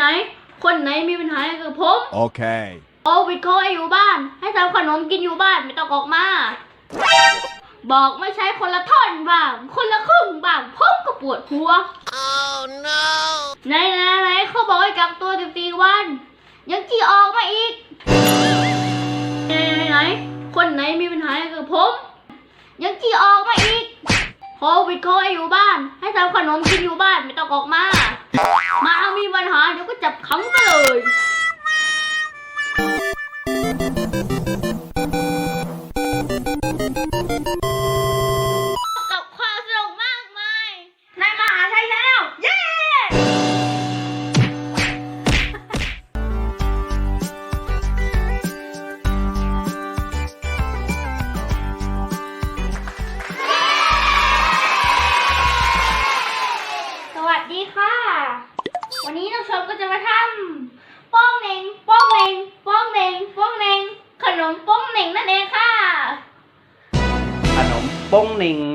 ไหนๆคนไหนมีปัญหาอะไรกับผม Okay. โอวิดเขาให้อยู่บ้าน ให้ทำขนมกินอยู่บ้านไม่ต้องออกมา บอกไม่ใช้คนละท่อนบ้าง คนละครึ่งบ้างผมก็ปวดหัว Oh no! ไหนไหนไหนเขาบอกให้กักตัว14วัน ยังจีออกมาอีกไหนไหนไหนคนไหนมีปัญหาอะไรกับผม ยังจีออกมาอีก โควิดเขาให้อยู่บ้าน ให้ทำขนมกินอยู่บ้านไม่ต้องออกมา มามีปัญหาเดี๋ยวก็จับขังไปเลย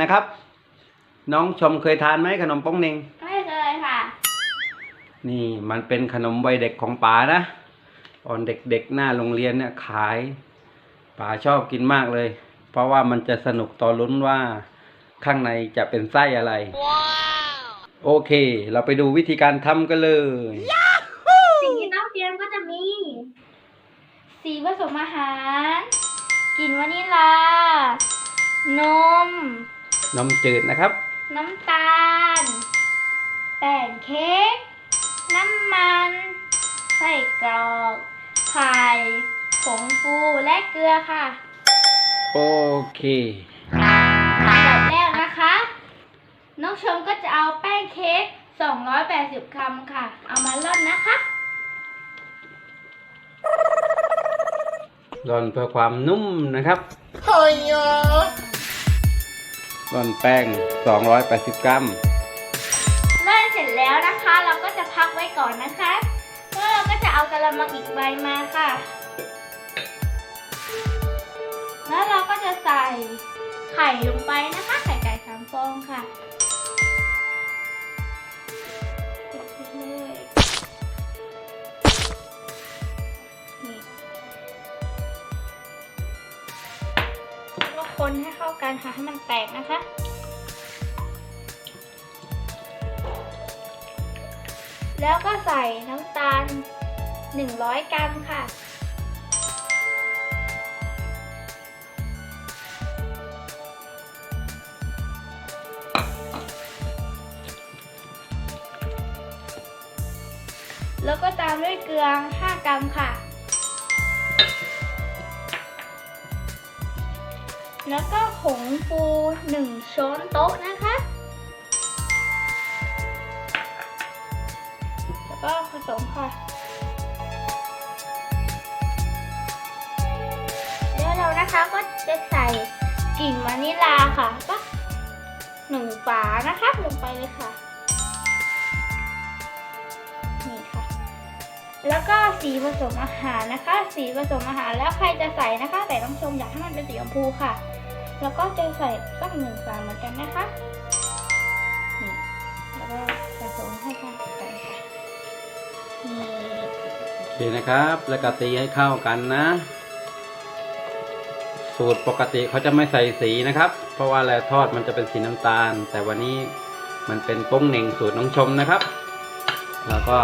น่งนะครับ น้องชมเคยทานไหมขนมโป้งเหน่งไม่เคยค่ะ นี่มันเป็นขนมวัยเด็กของป๋านะตอนเด็กๆหน้าโรงเรียนเนี่ยขายป๋าชอบกินมากเลย เพราะว่ามันจะสนุกตอนลุ้นว่าข้างในจะเป็นไส้อะไร โอเค เราไปดูวิธีการทำกันเลย สิ่งที่ต้องเตรียมก็จะมี สีผสมอาหารกลิ่นวานิลลานม นมจืดนะครับ น้ำตาล แป้งเค้ก น้ำมัน ไส้กรอก ไข่ ผงฟูและเกลือค่ะ โอเคอันดับแรกนะคะ น้องชมก็จะเอาแป้งเค้ก 280 กรัมค่ะ เอามาร่อนนะคะร่อนเพื่อความนุ่มนะครับ Oh no! ร่อนแป้ง 280 กรัมเล่นเสร็จแล้วนะคะ เราก็จะพักไว้ก่อนนะคะแล้วเราก็จะเอากระมังอีกใบมาค่ะ แล้วเราก็จะใส่ไข่ลงไปนะคะ ไข่ไก่สามฟองค่ะ กันค่ะให้มันแตกนะคะ แล้วก็ใส่น้ำตาล 100 กรัมค่ะแล้วก็ตามด้วยเกลือ 5 กรัมค่ะ แล้วก็ผงฟู1ช้อนโต๊ะนะคะ แล้วก็ผสมค่ะ แล้วเรานะคะก็จะใส่กลิ่นวานิลลาค่ะก็หนึ่งฝานะคะลงไปเลยค่ะ นี่ค่ะ แล้วก็สีผสมอาหารนะคะ สีผสมอาหารแล้วใครจะใส่นะคะ แต่ต้องชมอยากให้มันเป็นสีชมพูค่ะ แล้วก็จะใส่สักหนึ่งฝาเหมือนกันนะคะนี่แล้วก็ผสมให้เข้ากันค่ะนี่โอเคนะครับ แล้วก็ตีให้เข้ากันนะ สูตรปกติเขาจะไม่ใส่สีนะครับ เพราะว่าแล้วทอดมันจะเป็นสีน้ำตาล แต่วันนี้มันเป็นโป้งเหน่งสูตรน้องชมนะครับ แล้วก็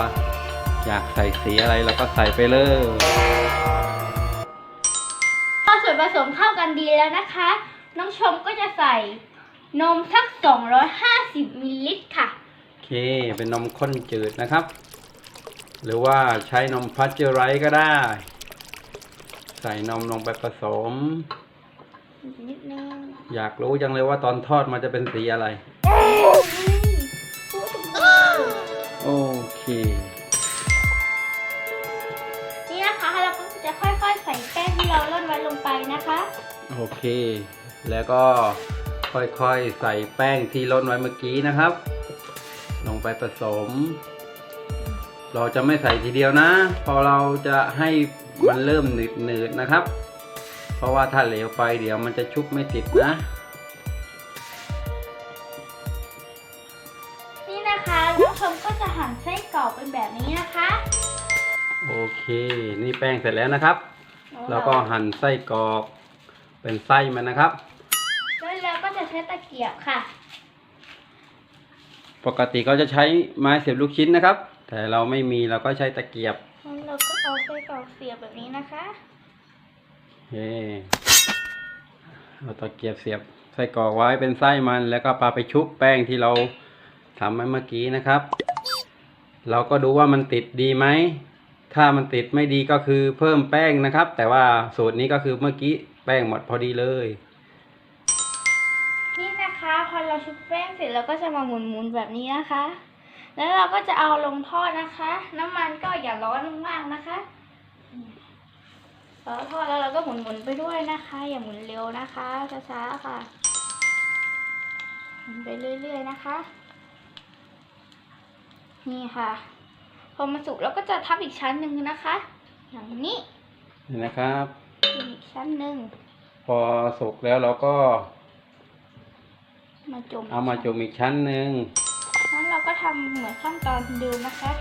อยากใส่สีอะไรเราก็ใส่ไปเลยพอส่วนผสมเข้ากันดีแล้วนะคะ น้องชมก็จะใส่นมสัก 250มิลลิลิตรค่ะ โอเค เป็นนมข้นจืดนะครับ หรือว่าใช้นมพัชเจอร์ไรส์ก็ได้ ใส่นมลงไปผสมอีกนิดนึงอยากรู้จังเลยว่าตอนทอดมันจะเป็นสีอะไร โอเค นี่นะคะเราก็จะค่อยๆ ใส่แป้งที่เราร่อนไว้ลงไปนะคะ โอเค แล้วก็ค่อยๆใส่แป้งที่ร่อนไว้เมื่อกี้นะครับ ลงไปผสม เราจะไม่ใส่ทีเดียวนะ พอเราจะให้มันเริ่มหนืดๆนะครับ เพราะว่าถ้าเหลวไปเดี๋ยวมันจะชุบไม่ติดนะนี่นะคะน้องชมก็จะหั่นไส้กรอกเป็นแบบนี้นะคะ โอเค นี่แป้งเสร็จแล้วนะครับ แล้วก็หั่นไส้กรอกเป็นไส้มันนะครับ ช้ตะเกียบค่ะ ปกติก็จะใช้ไม้เสียบลูกชิ้นนะครับ แต่เราไม่มีเราก็ใช้ตะเกียบแล้วเราก็เอาไส้กรอกเสียบแบบนี้นะคะเฮ้เอาตะเกียบเสียบไส้กรอกไว้เป็นไส้มัน แล้วก็ปาไปชุบแป้งที่เราทำไว้เมื่อกี้นะครับ เราก็ดูว่ามันติดดีไหมถ้ามันติดไม่ดีก็คือเพิ่มแป้งนะครับ แต่ว่าสูตรนี้ก็คือเมื่อกี้แป้งหมดพอดีเลยนี่นะคะ พอเราชุบแป้งเสร็จเราก็จะมาหมุนๆแบบนี้นะคะ แล้วเราก็จะเอาลงทอดนะคะ น้ำมันก็อย่าร้อนมากๆนะคะพอทอดแล้วเราก็หมุนๆไปด้วยนะคะ อย่าหมุนเร็วนะคะช้าๆค่ะหมุนไปเรื่อยๆนะคะ นี่ค่ะ พอมันสุกเราก็จะทับอีกชั้นหนึ่งนะคะ อย่างนี้นี่นะครับอีกชั้นหนึ่งพอสุกแล้วเราก็ มาจุ่มเอามาจุ่มอีกชั้นหนึ่งงั้นเราก็ทำเหมือนขั้นตอนเดิมนะคะ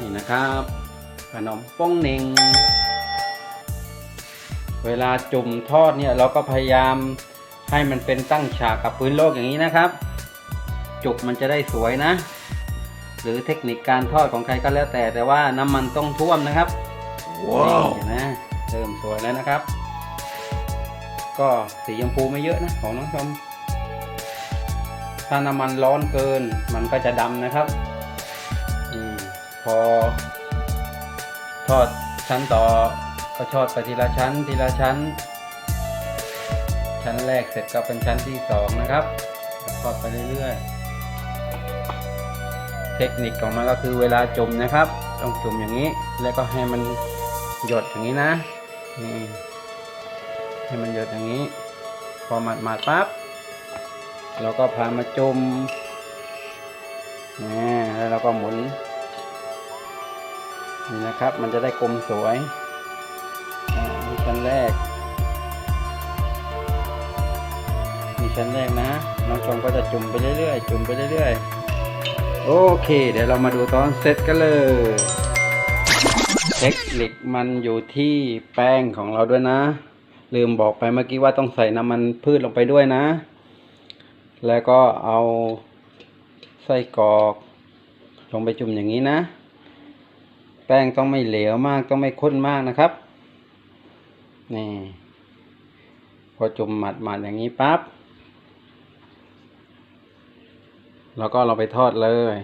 นี่นะครับขนมป้งเน่งเวลาจุ่มทอดเนี่ยเราก็พยายามให้มันเป็นตั้งฉากกับพื้นโลกอย่างนี้นะครับ จุกมันจะได้สวยนะ หรือเทคนิคการทอดของใครก็แล้วแต่แต่ว่าน้ำมันต้องท่วมนะครับ ว้าวนี่นะเริ่มสวยแล้วนะครับ ก็สีชมพูไม่เยอะนะของน้องชม ถ้าน้ำมันร้อนเกินมันก็จะดำนะครับอพอ ทอดชั้นต่อก็ทอดไปทีละชั้นทีละชั้น ชั้นแรกเสร็จก็เป็นชั้นที่สองนะครับทอดไปเรื่อยๆ เทคนิคของมันก็คือเวลาจุ่มนะครับ ต้องจุ่มอย่างนี้ แล้วก็ให้มันหยดอย่างนี้นะนี่ ให้มันหยดอย่างนี้ พอหมาดมาดๆปั๊บเราก็พามาจุ่มนี่แล้วเราก็หมุนนี่นะครับ มันจะได้กลมสวยอ่านี่ชั้นแรกนี่ชั้นแรกนะ น้องชมก็จะจุ่มไปเรื่อยๆ จุ่มไปเรื่อยๆ โอเค เดี๋ยวเรามาดูตอนเสร็จกันเลย เทคนิคมันอยู่ที่แป้งของเราด้วยนะ ลืมบอกไปเมื่อกี้ว่าต้องใส่น้ำมันพืชลงไปด้วยนะ แล้วก็เอาไส้กรอก ลงไปจุ่มอย่างนี้นะ แป้งต้องไม่เหลวมากต้องไม่ข้นมากนะครับ นี่ พอจุ่มหมัดๆอย่างนี้ปั๊บแล้วก็เราไปทอดเลย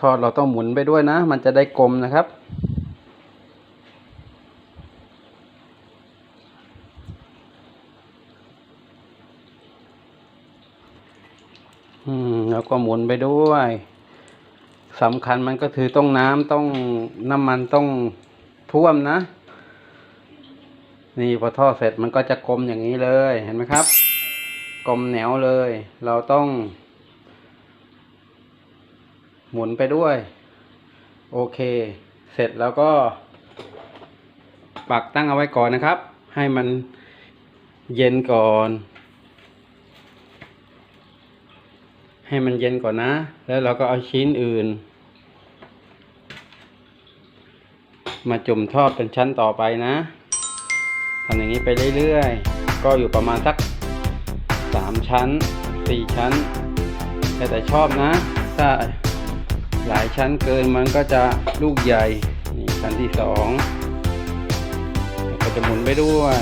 ทอดเราต้องหมุนไปด้วยนะ มันจะได้กลมนะครับ อืม แล้ว ก็หมุนไปด้วยสำคัญมันก็คือต้องน้ำต้องน้ำมันต้องท่วมนะ นี่พอท่อเสร็จมันก็จะกลมอย่างนี้เลยเห็นไหมครับ กลมแนวเลย เราต้อง หมุนไปด้วย โอเค เสร็จแล้วก็ ปักตั้งเอาไว้ก่อนนะครับ ให้มันเย็นก่อน ให้มันเย็นก่อนนะ แล้วเราก็เอาชิ้นอื่น มาจุ่มทอดเป็นชั้นต่อไปนะทำอย่างนี้ไปเรื่อยๆ ก็อยู่ประมาณสักสามชั้นสี่ชั้นแล้แต่ชอบนะ ถ้าหลายชั้นเกินมันก็จะลูกใหญ่ นี่ชั้นที่สองก็จะหมุนไปด้วย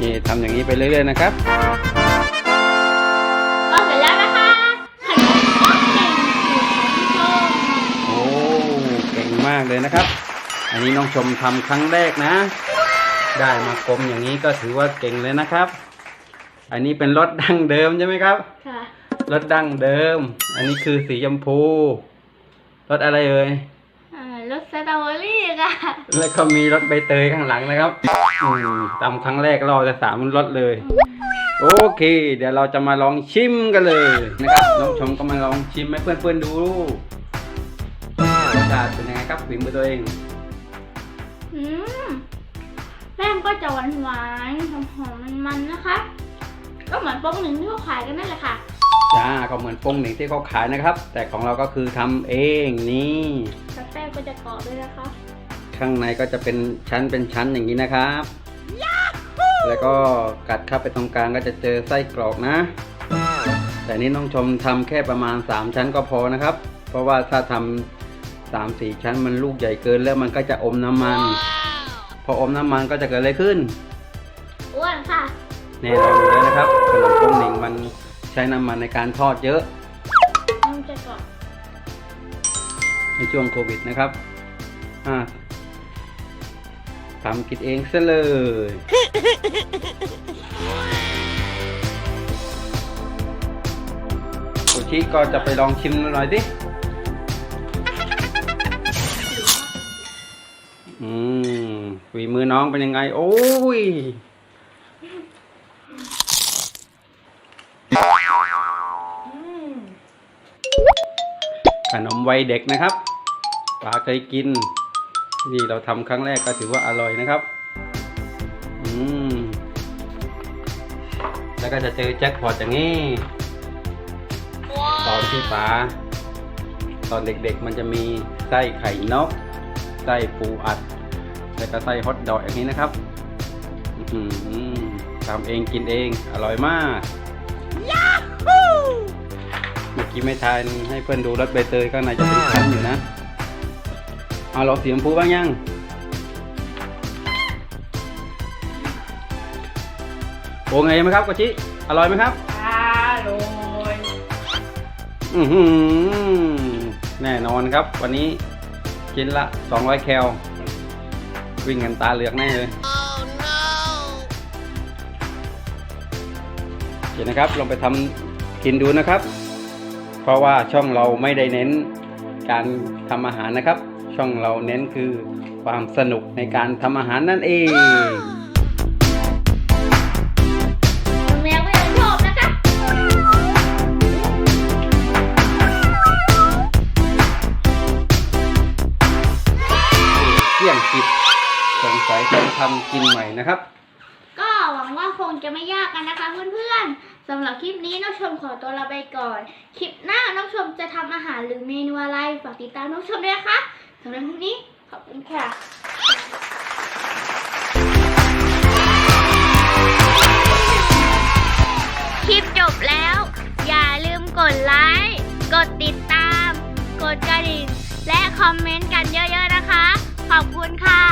นี่ทำอย่างนี้ไปเรื่อยๆนะครับากเลยนะครับ อันนี้น้องชมทำครั้งแรกนะ ได้มากลมอย่างนี้ก็ถือว่าเก่งเลยนะครับ อันนี้เป็นรสดั้งเดิมใช่ไหมครับค่ะรสดั้งเดิม อันนี้คือสีชมพูรสอะไรเอ่ยอ่ารสสตรอเบอรี่ค่ะ แล้วก็มีรสใบเตยข้างหลังนะครับอืมตำครั้งแรกเราจะสามรสเลย โอเค เดี๋ยวเราจะมาลองชิมกันเลยนะครับน้องชมก็มาลองชิมให้เพื่อนๆดูรสชาติเป็นยังไงครับฝีมือตัวเอง อืมแป้งก็จะหวานหวานๆหอมๆมันๆนะคะ ก็เหมือนโป๊กหนึ่งที่เขาขายกันนั่นแหละค่ะจ้าก็เหมือนโป้งหนิงที่เขาขายนะครับ แต่ของเราก็คือทำเองนี่แล้วแป้งก็จะเกาะด้วยนะคะ ข้างในก็จะเป็นชั้นเป็นชั้นอย่างนี้นะครับแล้วก็กัดเข้าไปตรงกลางก็จะเจอไส้กรอกนะ แต่นี่น้องชมทำแค่ประมาณ 3 ชั้นก็พอนะครับ เพราะว่าถ้าทำสา มสี่ชั้นมันลูกใหญ่เกินแล้วมันก็จะอมน้ำมัน พออมน้ำมันก็จะเกิดอะไรขึ้นอ้วนค่ะแน่นอนอยู่แล้วนะครับขนมโป้งเหน่งมันใช้น้ำมันในการทอดเยอะมันจะเกาะในช่วงโควิดนะครับอ่าทำกินเองซะเลยโอชิก็จะไปลองชิมหน่อยสิ อืมฝีมือน้องเป็นยังไง โอ้ยขนมวัยเด็กนะครับป้าเคยกิน นี่เราทำครั้งแรกก็ถือว่าอร่อยนะครับ อืม แล้วก็จะเจอแจ็คพอตอย่างนี้ ตอนที่ป๋าตอนเด็กๆมันจะมีไส้ไข่นก ไส้ปูอัด แล้วก็ไส้ฮอทดอกอย่างนี้นะครับอื้อหือทำเองกินเอง อร่อยมากเมื่อกี้ไม่ทานให้เพื่อนดูรสใบเตยข้างในจะเป็นชั้นอยู่นะ เอาลองสีชมพูบ้างยังโอไงไหมครับกะชิ อร่อยไหมครับ อร่อย อือหือแน่นอนครับวันนี้ กินละ 200 แคล วิ่งกันตาเหลือกแน่เลย Oh no! เดี๋ยวนะครับ ลองไปทำกินดูนะครับ เพราะว่าช่องเราไม่ได้เน้นการทำอาหารนะครับ ช่องเราเน้นคือความสนุกในการทำอาหารนั่นเอง ทำกินใหม่นะครับ ก็หวังว่าคงจะไม่ยากกันนะคะเพื่อนๆสำหรับคลิปนี้น้องชมขอตัวลาไปก่อน คลิปหน้าน้องชมจะทำอาหารหรือเมนูอะไรฝากติดตามน้องชมด้วยนะคะสำหรับคลิปนี้ขอบคุณค่ะคลิปจบแล้ว อย่าลืมกดไลค์กดติดตาม กดกระดิ่ง และคอมเมนต์กันเยอะๆนะคะ ขอบคุณค่ะ